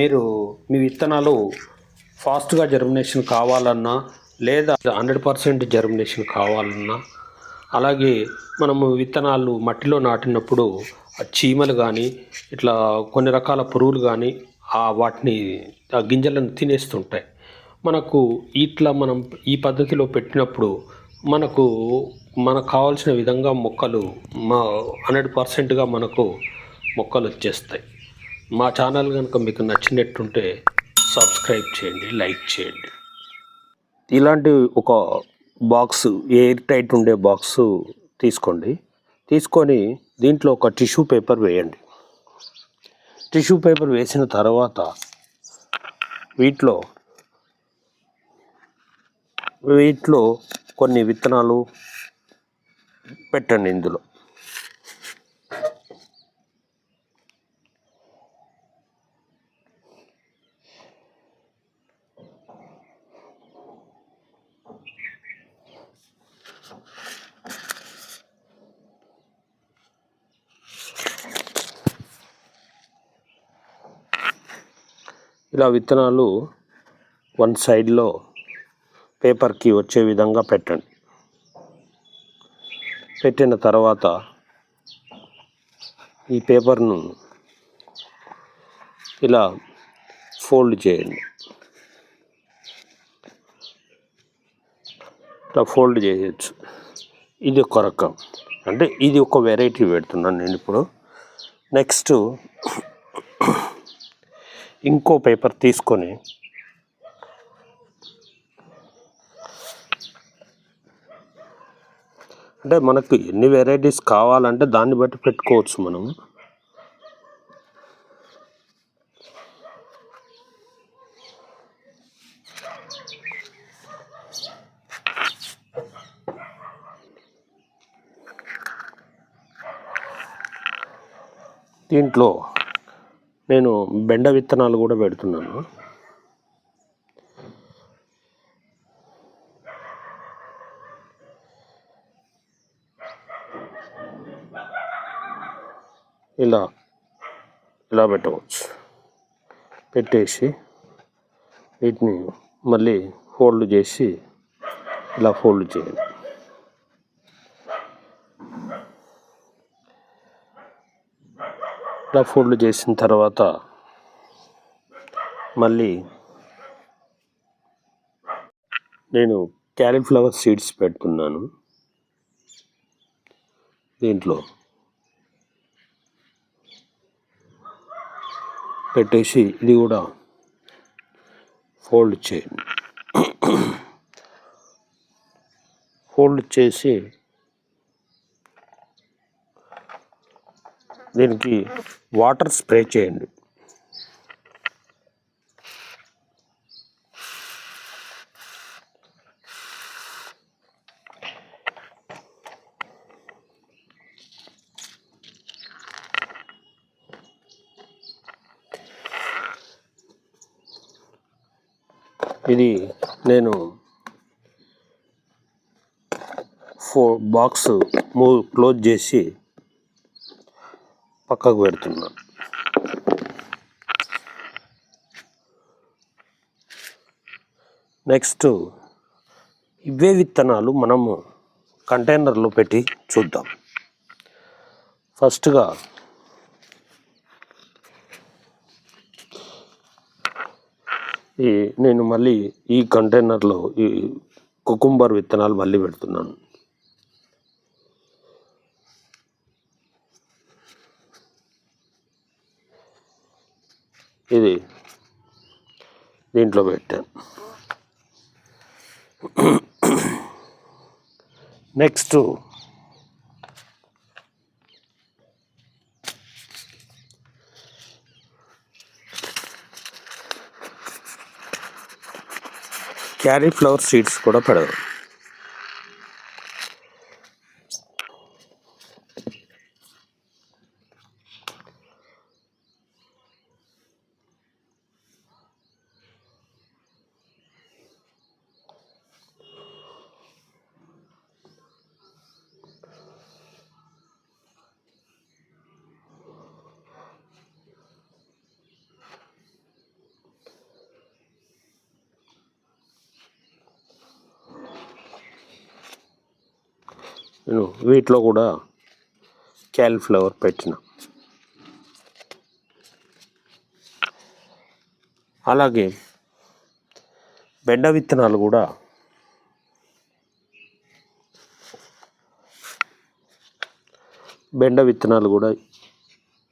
మీరు మీ విత్తనాలు ఫాస్ట్గా జర్మినేషన్ కావాలన్నా లేదా హండ్రెడ్ పర్సెంట్ జర్మినేషన్ కావాలన్నా అలాగే మనము విత్తనాలు మట్టిలో నాటినప్పుడు ఆ చీమలు కానీ ఇట్లా కొన్ని రకాల పురుగులు కానీ ఆ వాటిని ఆ గింజలను తినేస్తుంటాయి. మనకు ఇట్లా మనం ఈ పద్ధతిలో పెట్టినప్పుడు మనకు మనకు కావాల్సిన విధంగా మొక్కలు మా హండ్రెడ్ పర్సెంట్గా మనకు మొక్కలు వచ్చేస్తాయి. మా ఛానల్ కనుక మీకు నచ్చినట్టుంటే సబ్స్క్రైబ్ చేయండి లైక్ చేయండి. ఇలాంటి ఒక బాక్స్ ఎయిర్ టైట్ ఉండే బాక్స్ తీసుకోండి. తీసుకొని దీంట్లో ఒక టిష్యూ పేపర్ వేయండి. టిష్యూ పేపర్ వేసిన తర్వాత వీటిలో వీటిలో కొన్ని విత్తనాలు పెట్టండి ఇందులో. ఇలా విత్తనాలు వన్ సైడ్లో పేపర్కి వచ్చే విధంగా పెట్టండి. పెట్టిన తర్వాత ఈ పేపర్ను ఇలా ఫోల్డ్ చేయండి. ఇట్లా ఫోల్డ్ చేయొచ్చు. ఇది ఒక రకం. అంటే ఇది ఒక వెరైటీ పెడుతున్నాను నేను ఇప్పుడు. నెక్స్ట్ ఇంకో పేపర్ తీసుకొని అంటే మనకు ఎన్ని వెరైటీస్ కావాలంటే దాన్ని బట్టి పెట్టుకోవచ్చు మనం. దీంట్లో నేను బెండ విత్తనాలు కూడా పెడుతున్నాను. ఇలా ఇలా పెట్టవచ్చు. పెట్టేసి వీటిని మళ్ళీ ఫోల్డ్ చేసి ఇలా ఫోల్డ్ చేయండి. ఇలా ఫోల్డ్ చేసిన తర్వాత మళ్ళీ నేను క్యాలీఫ్లవర్ సీడ్స్ పెడుతున్నాను దీంట్లో. పెట్టేసి ఇది కూడా ఫోల్డ్ చేయండి ఫోల్డ్ చేసి దీనికి వాటర్ స్ప్రే చేయండి. ఇది నేను ఫో బాక్స్ మూవ్ క్లోజ్ చేసి పక్కకు పెడుతున్నాను నెక్స్ట్ ఇవే విత్తనాలు మనము కంటైనర్లో పెట్టి చూద్దాం. ఫస్ట్గా ఈ నేను మళ్ళీ ఈ కంటైనర్లో ఈ కుకుంబర్ విత్తనాలు మళ్ళీ పెడుతున్నాను. ఇది దీంట్లో పెట్టాను నెక్స్ట్ క్యాలీఫ్లవర్ సీడ్స్ కూడా పెడదాం. నేను వీటిలో కూడా క్యాలీఫ్లవర్ పెట్టిన. అలాగే బెండ విత్తనాలు కూడా బెండ విత్తనాలు కూడా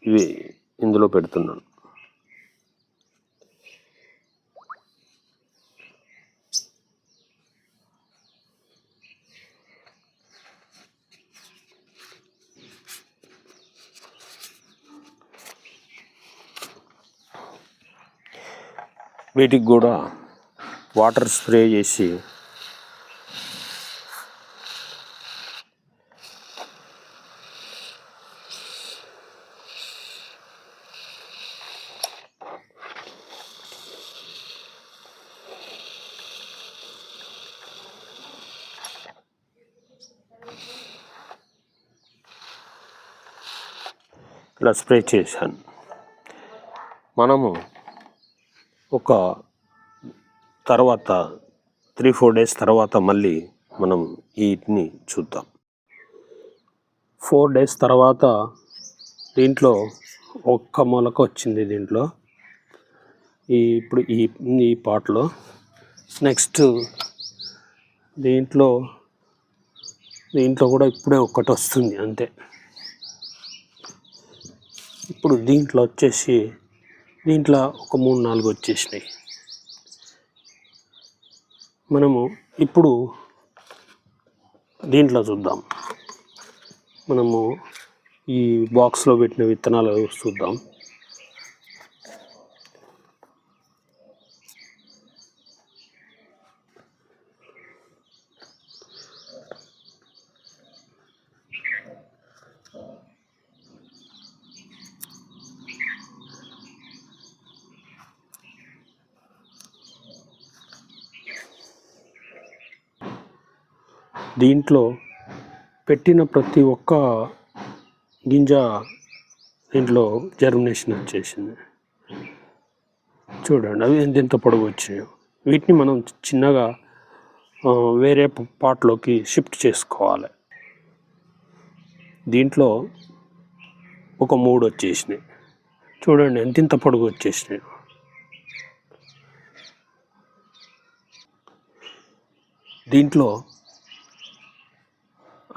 ఇవి ఇందులో పెడుతున్నాను. వీటికి కూడా వాటర్ స్ప్రే చేసి ఇలా స్ప్రే చేశాను. మనము ఒక తర్వాత త్రీ ఫోర్ డేస్ తర్వాత మళ్ళీ మనం వీటిని చూద్దాం. ఫోర్ డేస్ తర్వాత దీంట్లో ఒక్క మొలక వచ్చింది దీంట్లో. ఈ ఇప్పుడు ఈ ఈ పాటలో నెక్స్ట్ దీంట్లో దీంట్లో కూడా ఇప్పుడే ఒక్కటి వస్తుంది అంతే. ఇప్పుడు దీంట్లో వచ్చేసి దీంట్లో ఒక మూడు నాలుగు వచ్చేసినాయి. మనము ఇప్పుడు దీంట్లో చూద్దాం. మనము ఈ బాక్స్లో పెట్టిన విత్తనాలు చూద్దాం. దీంట్లో పెట్టిన ప్రతి ఒక్క గింజ దీంట్లో జర్మినేషన్ వచ్చేసింది. చూడండి అవి ఎంత ఎంత పొడవు వచ్చినాయో వీటిని మనం చిన్నగా వేరే పాటలోకి షిఫ్ట్ చేసుకోవాలి. దీంట్లో ఒక మూడు వచ్చేసినాయి. చూడండి ఎంత ఇంత పొడుగు వచ్చేసినాయి. దీంట్లో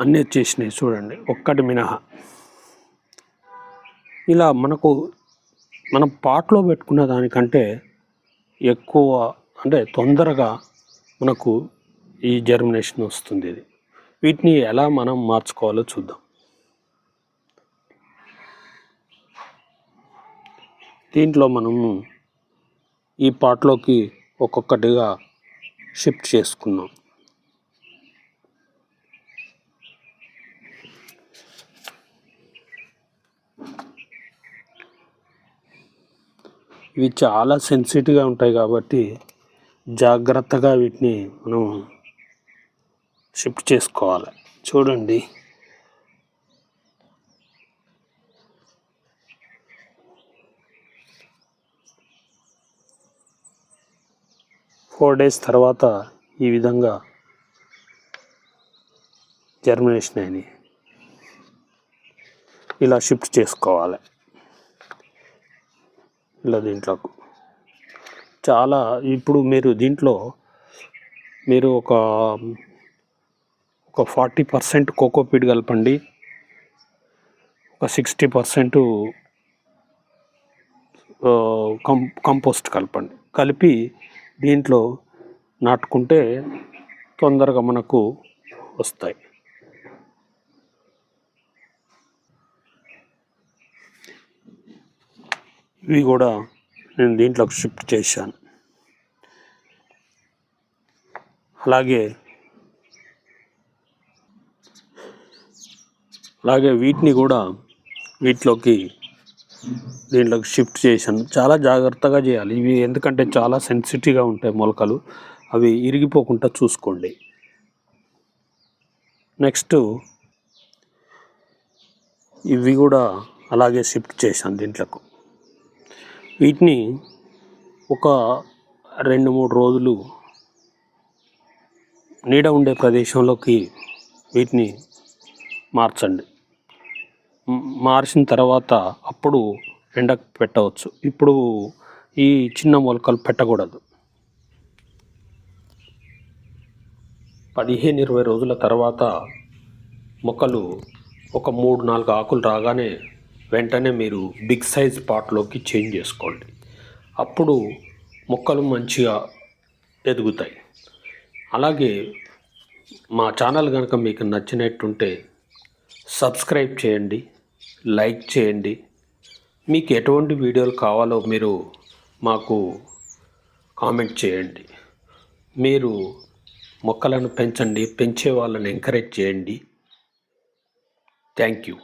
అన్నీ వచ్చేసినాయి. చూడండి. ఒక్కటి మినహా. ఇలా మనకు మనం పాటలో పెట్టుకున్న దానికంటే ఎక్కువ అంటే తొందరగా మనకు ఈ జర్మినేషన్ వస్తుంది ఇది. వీటిని ఎలా మనం మార్చుకోవాలో చూద్దాం. దీంట్లో మనము ఈ పాటలోకి ఒక్కొక్కటిగా షిఫ్ట్ చేసుకున్నాం ఇవి చాలా సెన్సిటివ్గా ఉంటాయి కాబట్టి జాగ్రత్తగా వీటిని మనం షిఫ్ట్ చేసుకోవాలి. చూడండి. ఫోర్ డేస్ తర్వాత ఈ విధంగా జర్మినేషన్ అయినాయి. ఇలా షిఫ్ట్ చేసుకోవాలి. ఇలా దీంట్లోకి. చాలా ఇప్పుడు మీరు దీంట్లో మీరు ఒక ఒక ఫార్టీ పర్సెంట్ కోకోపీట్ కలపండి. ఒక సిక్స్టీ పర్సెంట్ కం కంపోస్ట్ కలపండి. కలిపి దీంట్లో నాటుకుంటే తొందరగా మనకు వస్తాయి. ఇవి కూడా నేను దీంట్లోకి షిఫ్ట్ చేశాను. అలాగే అలాగే వీటిని కూడా వీటిలోకి దీంట్లోకి షిఫ్ట్ చేశాను. చాలా జాగ్రత్తగా చేయాలి. ఇవి ఎందుకంటే చాలా సెన్సిటివ్గా ఉంటాయి మొలకలు. అవి ఇరిగిపోకుండా చూసుకోండి. నెక్స్ట్ ఇవి కూడా అలాగే షిఫ్ట్ చేశాను దీంట్లోకి. వీటిని ఒక రెండు మూడు రోజులు నీడ ఉండే ప్రదేశంలోకి వీటిని మార్చండి. మార్చిన తర్వాత అప్పుడు ఎండకు పెట్టవచ్చు. ఇప్పుడు ఈ చిన్న మొలకలు పెట్టకూడదు. పదిహేను ఇరవై రోజుల తర్వాత మొక్కలు ఒక మూడు నాలుగు ఆకులు రాగానే వెంటనే మీరు బిగ్ సైజ్ పాట్లోకి చేంజ్ చేసుకోండి. అప్పుడు మొక్కలు మంచిగా ఎదుగుతాయి. అలాగే మా ఛానల్ కనుక మీకు నచ్చినట్టుంటే సబ్స్క్రైబ్ చేయండి లైక్ చేయండి. మీకు ఎటువంటి వీడియోలు కావాలో మీరు మాకు కామెంట్ చేయండి. మీరు మొక్కలను పెంచండి పెంచే వాళ్ళని ఎంకరేజ్ చేయండి. Thank you.